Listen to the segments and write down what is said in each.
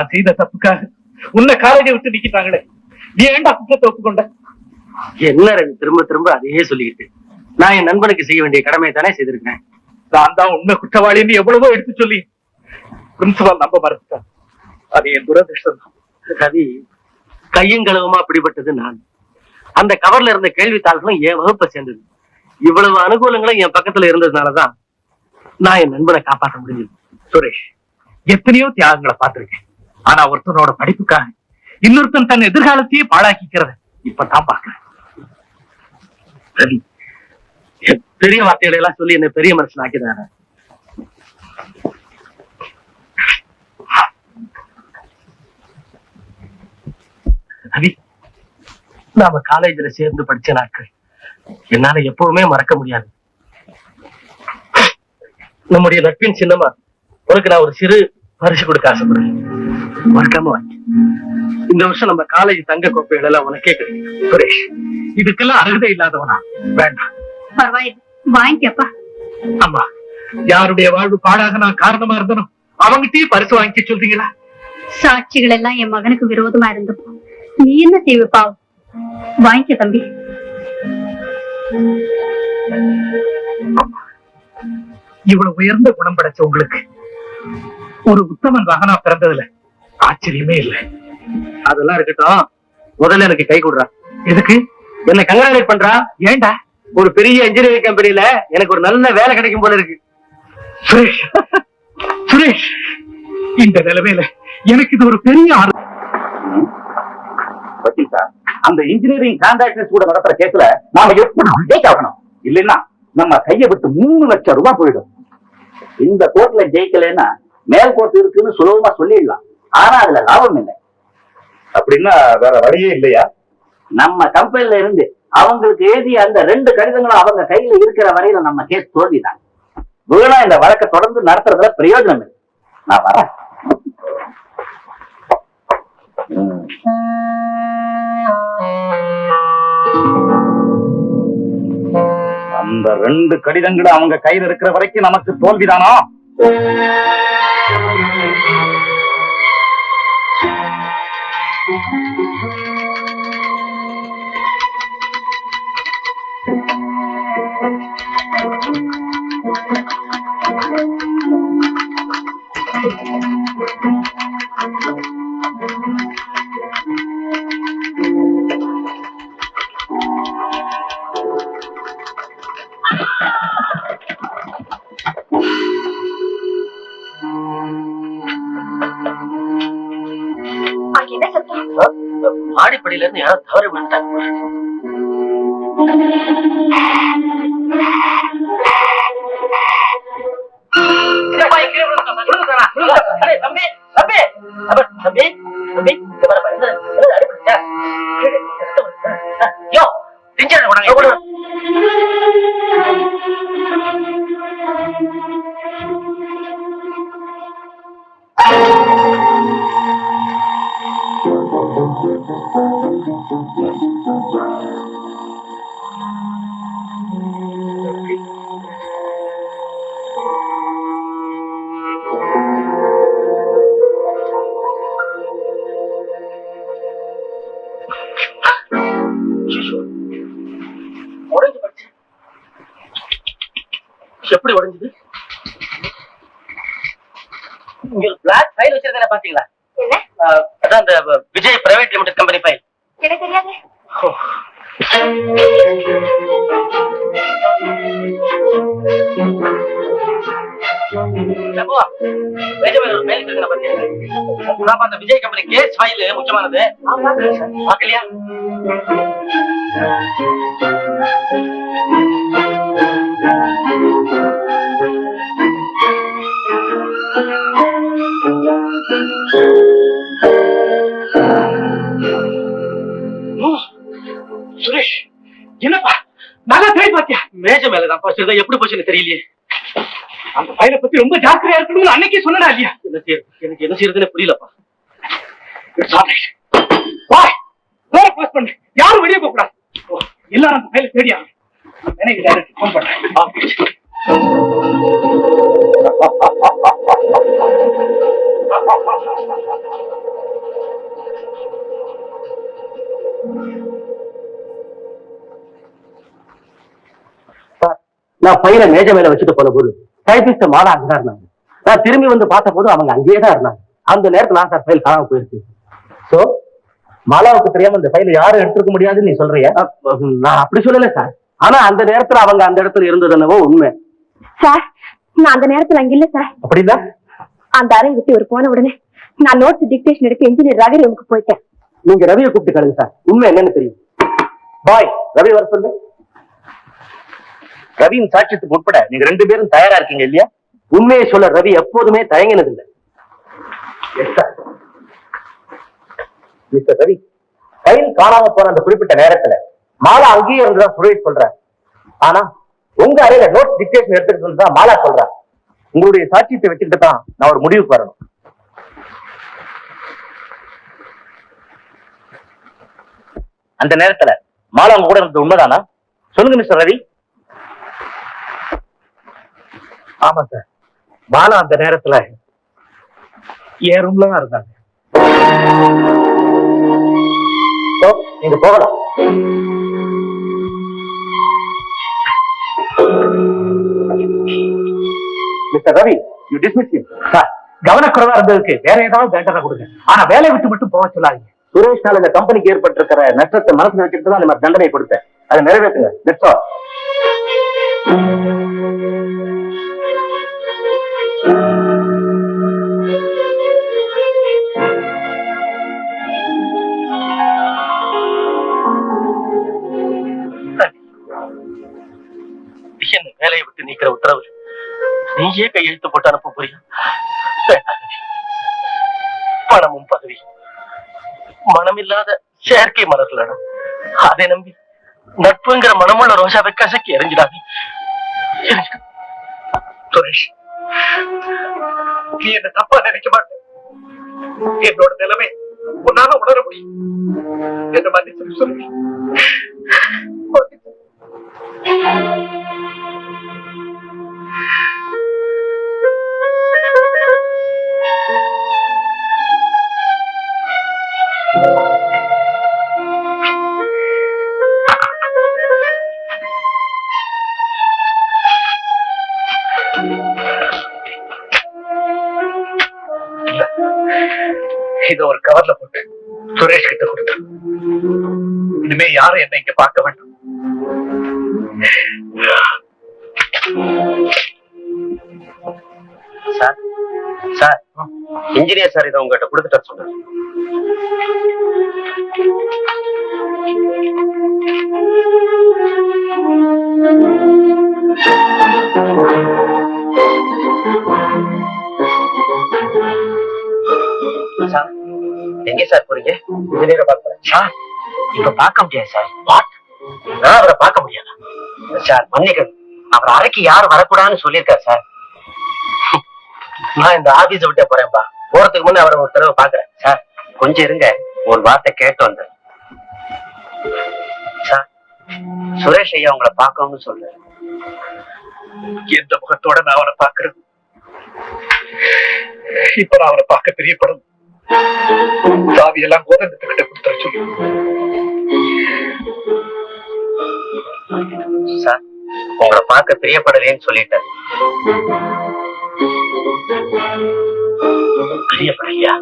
நான் செய்த தப்புக்காக உன்னை காலேஜை விட்டு நிக்கிட்டாங்களே. நீ ஏன்டா குற்றத்தை ஒப்புக்கொண்ட? என்ன ரவி திரும்ப திரும்ப அதையே சொல்லிக்கிட்டு. நான் என் நண்பனுக்கு செய்ய வேண்டிய கடமையை தானே செய்திருக்கேன் நான் தான் உண்மை குற்றவாளின்னு எவ்வளவோ எடுத்து சொல்லி பிரின்சிபால் நம்ப மறுத்துட்டான். அது என் துரதிருஷ்டம் தான் ரவி கையும் களவுமா பிடிபட்டது நான். அந்த கவர்ல இருந்த கேள்வித்தாள்களும் என் வகுப்பை சேர்ந்தது. இவ்வளவு அனுகூலங்களும் என் பக்கத்துல இருந்ததுனாலதான் நான் என் நண்பனை காப்பாற்ற முடிஞ்சது. சுரேஷ் எத்தனையோ தியாகங்களை பார்த்திருக்கேன். ஆனா ஒருத்தனோட படிப்புக்காக இன்னொருத்தன் தன் எதிர்காலத்தையே பாழாக்கிக்கிறத. இப்பதான் பாக்குறேன் ரவி பெரிய வார்த்தைகளை எல்லாம் சொல்லி என்ன பெரிய மனுஷன் ஆக்கிதான ரவி நாம காலேஜ்ல சேர்ந்து படிச்ச நாட்கள் என்னால எப்பவுமே மறக்க முடியாது. நம்முடைய நட்பின் சின்னமா உனக்கு நான் ஒரு சிறு பரிசு கொடுக்க ஆசைப்படுறேன். மறக்காம வாங்கி. இந்த வருஷம் நம்ம காலேஜ் தங்க கோப்பைகள் எல்லாம் உனக்கே கிடைக்கும். சுரேஷ் இதுக்கெல்லாம் அருகதை இல்லாதவனா? வேண்டாம். பரவாயில்லை. வாங்கிக்கப்பா. ஆமா யாருடைய வாழ்வு பாடாக நான் காரணமா இருந்தனோ அவங்கிட்டயும் பரிசு வாங்கிக்க சொல்றீங்களா? சாட்சிகள் எல்லாம் என் மகனுக்கு விரோதமா இருந்தப்போ நீ என்ன செய்வ பாவம்? வாங்கிக்க தம்பி. இவ்வளவு உயர்ந்த குணம் படைச்ச உங்களுக்கு ஒரு உத்தமன் மகனா பிறந்ததுல ஆச்சரியமே இல்லை. அதெல்லாம் இருக்கட்டும். முதல்ல எனக்கு கை கொடுறா. எதுக்கு? என்னை கங்க்ராச்சுலேட் பண்றா? ஏண்டா? ஒரு பெரிய இன்ஜினியரிங் கம்பெனில எனக்கு ஒரு நல்ல வேலை கிடைக்கும் போல இருக்கு. சுரேஷ். சுரேஷ். இந்த நிலைமையில எனக்கு இது ஒரு பெரிய ஆறு அந்த இன்ஜினியரிங் டிரான்சாக்சன்ஸ் கூட நடத்துற கேஸ்ல நாம எப்படி ஜெயிக்க ஆகணும்? இல்லைன்னா நம்ம கையை விட்டு மூணு லட்சம் ரூபாய் போயிடும். இந்த கோர்ட்ல ஜெயிக்கலைன்னா மேல் கோர்ட் இருக்குன்னு சுலபமா சொல்லிடலாம். ஆனா அதுல லாபம் இல்லை. அப்படின்னா வேற வழியே இல்லையா? நம்ம கம்பெனில இருந்து அவங்களுக்கு எழுதிய அந்த ரெண்டு கடிதங்களும் அவங்க கையில இருக்கிற வரையில நம்ம கேஸ் தோல்விதான். வீணா இந்த வழக்கை தொடர்ந்து நடத்துறதுல பிரயோஜனம் இல்லை. நான் வரேன். அந்த ரெண்டு கடிதங்களும் அவங்க கையில இருக்கிற வரைக்கும் நமக்கு தோல்விதானா? தம்பி தெரியாது அந்த விஜய் கம்பெனி கேஸ் ஃபைல் முக்கியமானது. பாக்கலையா சுரேஷ் போச்சு எப்படி போச்சுன்னு தெரியலையே அந்த பையனை பத்தி ரொம்ப ஜாக்கிரதையா இருக்கணும்னு அன்னைக்கே சொன்னா இல்லையா என்ன செய்யறது எனக்கு என்ன செய்யறதுன்னு புரியலப்பா? Door close பண்ணு. யாரும் வெளியே போக கூடாது. எல்லாரும் அந்த பையனை தேடி ஆகணும். நான் மேனேஜர் டைரக்ட் ஃபோன் பண்றேன். நான் பையனை மேஜ மேல வச்சுட்டு போன போது டைபிஸ்ட மாலா அங்கதான் இருந்தாங்க நான் திரும்பி வந்து பார்த்த போது அவங்க அங்கேயே தான் இருந்தாங்க. அந்த நேரத்துல நான் சார் ஃபைல் காணாம போயிருக்கு சோ மாலாவுக்கு தெரியாம இந்த ஃபைல் யாரும் எடுத்துக்க முடியாதுன்னு நீ சொல்றிய? நான் அப்படி சொல்லல சார். ஆனா அந்த நேரத்துல அவங்க அந்த இடத்துல இருந்தது என்னவோ உண்மை. சார் நான் அந்த நேரத்துல அங்க இல்ல சார். அப்படின்னா? அந்த அறை விட்டு இவர் போன உடனே நான் நோட்ஸ் டிக்டேஷன் எடுக்க இன்ஜினியர் ரவி ரூமுக்கு போயிட்டேன் நீங்க ரவியை கூப்பிட்டு கேளுங்க சார். உண்மை என்னன்னு தெரியும். பாய் ரவி வர சொல்லு. ரவியின் சாட்சியத்துக்கு உட்பட நீங்க ரெண்டு பேரும் தயாரா இருக்கீங்க இல்லையா? உண்மையை சொல்ல ரவி எப்போதுமே தயங்கினது இல்லை மிஸ்டர் ரவி ஃபைல் காணாம போன அந்த குறிப்பிட்ட நேரத்துல மாலா அங்கேயே இருந்துதான் சுரேஷ் சொல்ற ஆனா உங்க அறையில நோட் டிக்டேஷன் எடுத்துட்டு தான் மாலா சொல்றா உங்களுடைய சாட்சியத்தை வச்சுக்கிட்டு தான் நான் ஒரு முடிவுக்கு வரணும். அந்த நேரத்துல மாலா உங்க கூட இருந்தது உண்மைதானா? சொல்லுங்க மிஸ்டர் ரவி. ஆமா சார். பாலா அந்த நேரத்துல என் ரூம்ல தான் இருந்தாங்க. நீங்க போகலாம். Mister Ravi you dismiss you sir கவனக்குறைவா இருந்ததுக்கு வேற ஏதாவது தண்டனை கொடுங்க. ஆனா வேலையை விட்டு மட்டும் போக சொல்லாதீங்க. சுரேஷ்னால இந்த கம்பெனிக்கு ஏற்பட்டிருக்கிற நஷ்டத்தை மனசுல வச்சுட்டு தான் நம்ம தண்டனை கொடுத்தேன். அதை நிறைவேற்றுங்க. தட்ஸ் ஆல் வேலையை விட்டு நீக்கிற உத்தரவு. நீயே கையெழுத்து போட்டு அனுப்ப புரியும் பணமும் பதவி. மனமில்லாத செயற்கை மலர்களான. அதை நம்பி நட்புங்கிற மனமுள்ள ரோஜாவை கசக்கி எறிஞ்சிடாது. சுரேஷ் நீ என்ன தப்பா நினைக்க மாட்டேன் என்னோட நிலைமை உன்னால உணர முடியும். என்ன மன்னிச்சு சொல்லு இத ஒரு கவர்ல போட்டு சுரேஷ் கிட்ட கொடுத்து. இனிமே யாரும் என்ன இங்க பார்க்க வேண்டாம். சார் சார் இன்ஜினியர் சார் இதை உங்ககிட்ட கொடுத்துட்டு சொல்றேன். சார் எங்க சார் போறீங்க? இன்ஜினியரை பார்க்க சார் இப்ப பார்க்க முடியாது சார். வாட் நான் அவரை பார்க்க முடியாதா? சார் மன்னிக்கணும். அவர் அறைக்கு யாரும் வரக்கூடாதுன்னு சொல்லியிருக்காரு சார். நான் இந்த ஆபீஸ் விட்டே போறேன்ப்பா போறதுக்கு முன்ன அவரை ஒரு தடவை பாக்குறேன் சார் கொஞ்சம் இருங்க. ஒரு வார்த்தை கேட்டு வந்தேன் சார் சுரேஷ் ஐயா உங்களை பார்க்கணும்னு சொல்லு எந்த முகத்தோட நான் அவரை பார்க்கறது? இப்ப நான் அவரை பார்க்க பிரியப்படும் சாவி எல்லாம் கோதண்டத்துக்கிட்ட கொடுத்துற சொல்லு. சார் உங்களை பார்க்க பிரியப்படலேன்னு சொல்லிட்டேன். பிரியப்படலையா?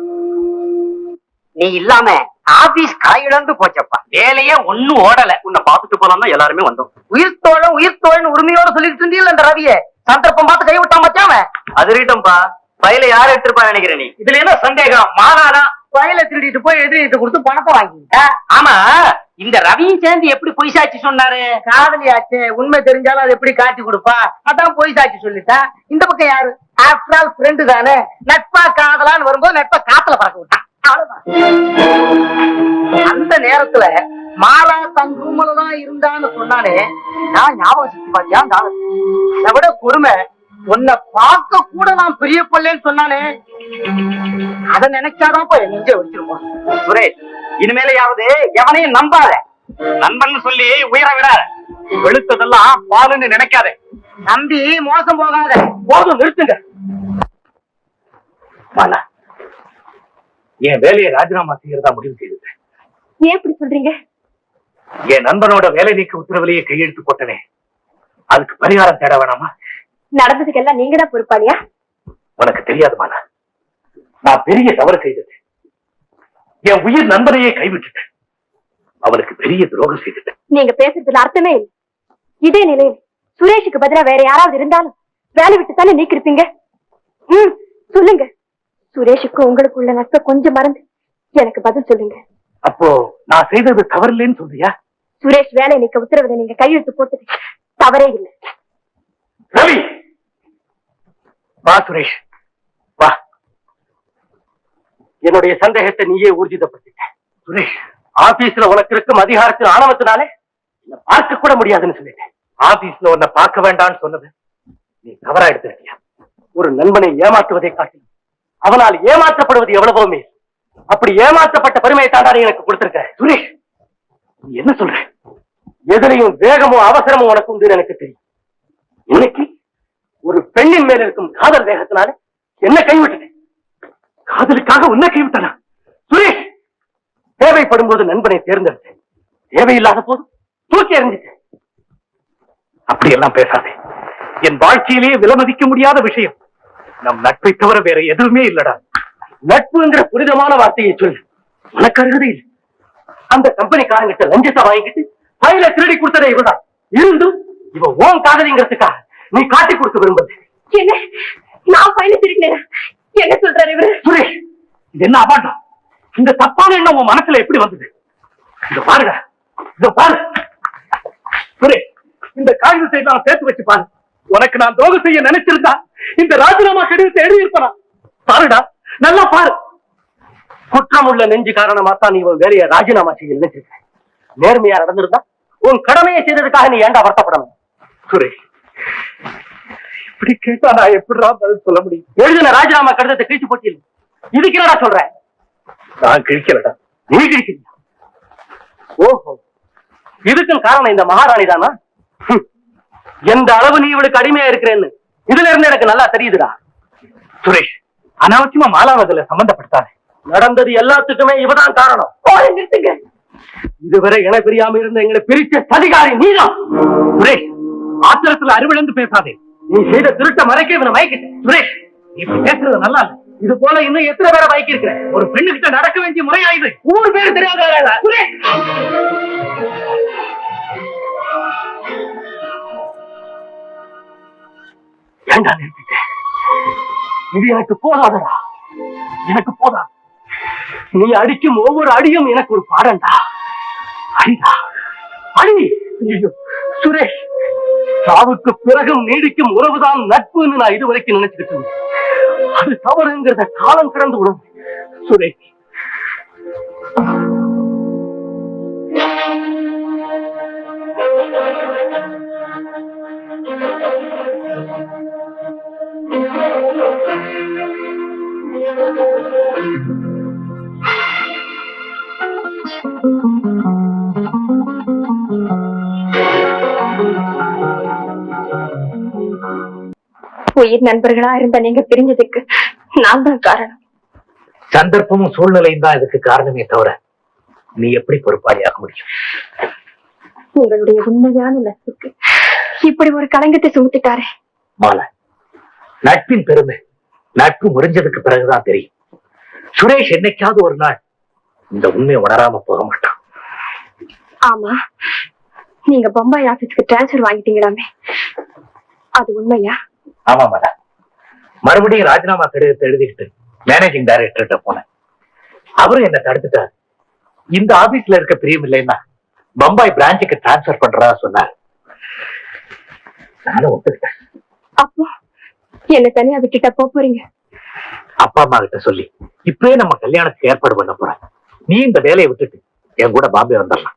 நீ இல்லாம ஆபீஸ் காயிழந்து போச்சப்பா. வேலையே ஒண்ணும் ஓடல. உன்னை பார்த்துட்டு போலாம் எல்லாருமே வந்தோம். உயிர் தோழன் உயிர் தோழன் உரிமையோட சொல்லிட்டு இருந்தீல்ல இந்த ரவிய. சந்தர்ப்பம் பார்த்து கை விட்டான் மச்சான் அவன். அதிரிட்டம்பா பையில யார் எடுத்திருப்பா நினைக்கிற நீ? இதுல என்ன சந்தேகம்? மானாடா பயில திருடிட்டு போய் எதிரிட்டு கொடுத்து பணத்தை வாங்கிட்ட ஆமா. இந்த ரவியும் சேர்ந்து எப்படி பொய் சாட்சி சொன்னாரு? காதலியாச்சு உண்மை தெரிஞ்சாலும் அது எப்படி காட்டி கொடுப்பா? அதான் பொய் சாட்சி சொல்லிட்டா. இந்த பக்கம் யாரு? ஆஃப்டர் ஆல் ஃப்ரெண்டு தானே. நட்பா காதலான்னு வரும்போது நட்பா காத்துல பறக்க விட்டான். அந்த நேரத்துல மாலா தன் ரூம்ல தான் இருந்தான்னு சொன்னானே. நான் ஞாபகம் பாத்தியா. அதை விட கொடுமை உன்னை பார்க்க கூட நான் பிரியப்படலன்னு சொன்னானே அத நினைச்சாதான் நெஞ்ச வச்சிருப்போம் சுரேஷ் இனிமேலையாவது எவனையும் நம்பாத. நண்பன் சொல்லி உயிரை விடாத. வெளுத்ததெல்லாம் பாலுன்னு நினைக்காதே. நம்பி மோசம் போகாத. போதும் நிறுத்துங்க. என் வேலையை ராஜினாமா செய்யறதா முடிவு செய்துட்டேன் ஏன் இப்படி சொல்றீங்க? என் நண்பனோட வேலை நீக்க உத்தரவிலேயே கையெழுத்து போட்டனே. அதுக்கு பரிகாரம் தேட வேணாமா? நடந்ததுக்கெல்லாம் நீங்க தான் பொறுப்பாளியா? உனக்கு தெரியாது மாலா நான் பெரிய தவறு செய்தது என் உயிர் நண்பனையே கைவிட்டுட்டேன். அவனுக்கு பெரிய துரோகம் செய்துட்டேன். நீங்க பேசுறதுல அர்த்தமே இல்லை. இதே நிலையில் சுரேஷுக்கு பதிலா வேற யாராவது இருந்தாலும் வேலை விட்டு தானே நீக்கிருப்பீங்க? ம் சொல்லுங்க. சுரேஷுக்கு உங்களுக்குள்ள நட்பை கொஞ்சம் மறந்து எனக்கு பதில் சொல்லுங்க. அப்போ நான் செய்தது தவறில்லைன்னு சொல்றியா? சுரேஷ் வேலை நீக்க உத்தரவை நீங்க கையெழுத்து போட்டது தவறே இல்லை. ரவி! வா சுரேஷ். வா. என்னுடைய சந்தேகத்தை நீயே ஊர்ஜிதப்படுத்திட்ட. சுரேஷ் ஆபீஸ்ல உனக்கு இருக்கும் அதிகாரத்தின் ஆணவத்தினாலே என்ன பார்க்க கூட முடியாதுன்னு சொல்லிட்டேன். ஆபீஸ்ல உன்னை பார்க்க வேண்டாம்னு சொன்னது நீ தவறா எடுத்திருக்கியா ஒரு நண்பனை ஏமாற்றுவதை காட்டி அவனால் ஏமாற்றப்படுவது எவ்வளவுமே அப்படி ஏமாற்றப்பட்ட பெருமையை தாண்டா எனக்கு கொடுத்திருக்க. சுரேஷ் நீ என்ன சொல்ற? எதிரையும் வேகமும் அவசரமும் உனக்கு உண்டு எனக்கு தெரியும். இன்னைக்கு ஒரு பெண்ணின் மேல் இருக்கும் காதல் வேகத்தினால என்ன கைவிட்டது. காதலுக்காக உன்னை கைவிட்டனா? சுரேஷ் தேவைப்படும் போது நண்பனை தேர்ந்தெடுத்தேன். தேவையில்லாத போது தூக்கி எறிஞ்சிட்டேன். அப்படியெல்லாம் பேசாதே. என் வாழ்க்கையிலேயே விலமதிக்க முடியாத விஷயம். நம் நட்பை தவிர வேற எதுவுமே இல்லடா. நட்புங்கிற புனிதமான வார்த்தையை சொல்லு உனக்கு அருகதை இல்லை. அந்த கம்பெனிக்காரங்கிட்ட லஞ்சத்தை வாங்கிட்டு பயில திருடி கொடுத்ததே இவதான் இருந்தும் இவ ஓன் காதலிங்கிறதுக்காக நீ காட்டி கொடுக்க விரும்புது என்ன? நான் பையனை திருடினேன் என்ன சொல்றாரு இவரு? சுரேஷ் இது என்ன அபாண்டம்? இந்த தப்பான எண்ணம் உன் மனசுல எப்படி வந்தது? இத பாருங்க இத பாரு. சுரேஷ் இந்த காகிதத்தை நான் சேர்த்து வச்சு பாரு. உனக்கு நான் துரோகம் செய்ய நினைச்சிருந்தா இந்த ராஜினாமா கடிதத்தை எழுதியிருப்பனா? பாருடா. நல்லா பாரு. குற்றமுள்ள நெஞ்சு காரணமா தான் நீ உன் வேலையை ராஜினாமா செய்ய நினைச்சிருக்க. நேர்மையா நடந்திருந்தா உன் கடமையை செய்ததுக்காக நீ ஏன்டா வருத்தப்படணும்? சுரேஷ் இப்படி கேட்டா நான் எப்படிடா பதில் சொல்ல முடியும்? எழுதின ராஜினாமா கடிதத்தை கிழிச்சு போச்சு இதுக்கு என்னடா சொல்ற? நான் கிழிக்கலடா. நீ கிழிக்கிறியா? ஓஹோ. இதுக்கும் காரணம் இந்த மகாராணி தானா. எந்த அளவு நீ இவளுக்கு அடிமையா இருக்கிறேன்னு? இதுல இருந்து எனக்கு நல்லா தெரியுதுடா. சுரேஷ் அனாவசியமா மாலாவதுல சம்பந்தப்படுத்தாதே. நடந்தது எல்லாத்துக்குமே இவதான் காரணம். நிறுத்துங்க. இதுவரை என பிரியாம இருந்த எங்களை பிரிச்ச சதிகாரி நீதான். சுரேஷ் ஆத்திரத்துல அறிவிழந்து பேசாதே. நீ செய்த திருட்ட மறைக்க இவனை மயக்கிட்ட சுரேஷ் இப்படி பேசுறது நல்லா இல்ல. இது போல இன்னும் எத்தனை பேரை மயக்கி இருக்கிற ஒரு பெண்ணுகிட்ட நடக்க வேண்டிய முறையா இது ஊர் பேரு தெரியாத சுரேஷ்! ஏண்டா நிறுத்திட்ட இது எனக்கு போதாதடா. எனக்கு போதா. நீ அடிக்கும் ஒவ்வொரு அடியும் எனக்கு ஒரு பாடம்டா. அடிடா. அடி! சுரேஷ்! சாவுக்கு பிறகும் நீடிக்கும் உறவுதான் நட்புன்னு நான் இதுவரைக்கும் நினைச்சுக்கிட்டு இருந்தேன். அது தவறுங்கிறத காலம் கடந்து விடும். சுரேஷ். உயிர் நண்பர்களா இருந்த நீங்க பிரிஞ்சதுக்கு நான் தான் காரணம். சந்தர்ப்பமும் சூழ்நிலையும் தான் இதுக்கு காரணமே தவிர நீ எப்படி பொறுப்பாளியாக முடியும்? உங்களுடைய உண்மையான நட்புக்கு இப்படி ஒரு களங்கத்தை சுமத்திட்டாரே. மாலா நட்பின் பெருமை நட்பு முறிஞ்சதுக்கு பிறகுதான் தெரியும். சுரேஷ் என்னைக்காவது ஒரு நாள் இந்த உண்மையை உணராம போக மாட்டான். ஆமா நீங்க பம்பாய் ஆபீஸ்க்கு டிரான்ஸ்பர் வாங்கிட்டீங்களாமே. அது உண்மையா? ஆமா மாலா மறுபடியும் ராஜினாமா கடிதத்தை எழுதிக்கிட்டு மேனேஜிங் டைரக்டர்கிட்ட போனேன். அவரும் என்ன தடுத்துட்டார். இந்த ஆபீஸ்ல இருக்க பிரியம் இல்லைன்னா பம்பாய் பிரான்ச்சுக்கு டிரான்ஸ்பர் பண்றதா சொன்னார். நானும் ஒத்துக்கிட்டேன். அப்போ என்ன தனியா விட்டுட்டா போப் போறீங்க? அப்பா அம்மா கிட்ட சொல்லி இப்பவே நம்ம கல்யாணத்துக்கு ஏற்பாடு பண்ண போறேன். நீ இந்த வேலையை விட்டுட்டு என் கூட பாம்பே வந்துடலாம்.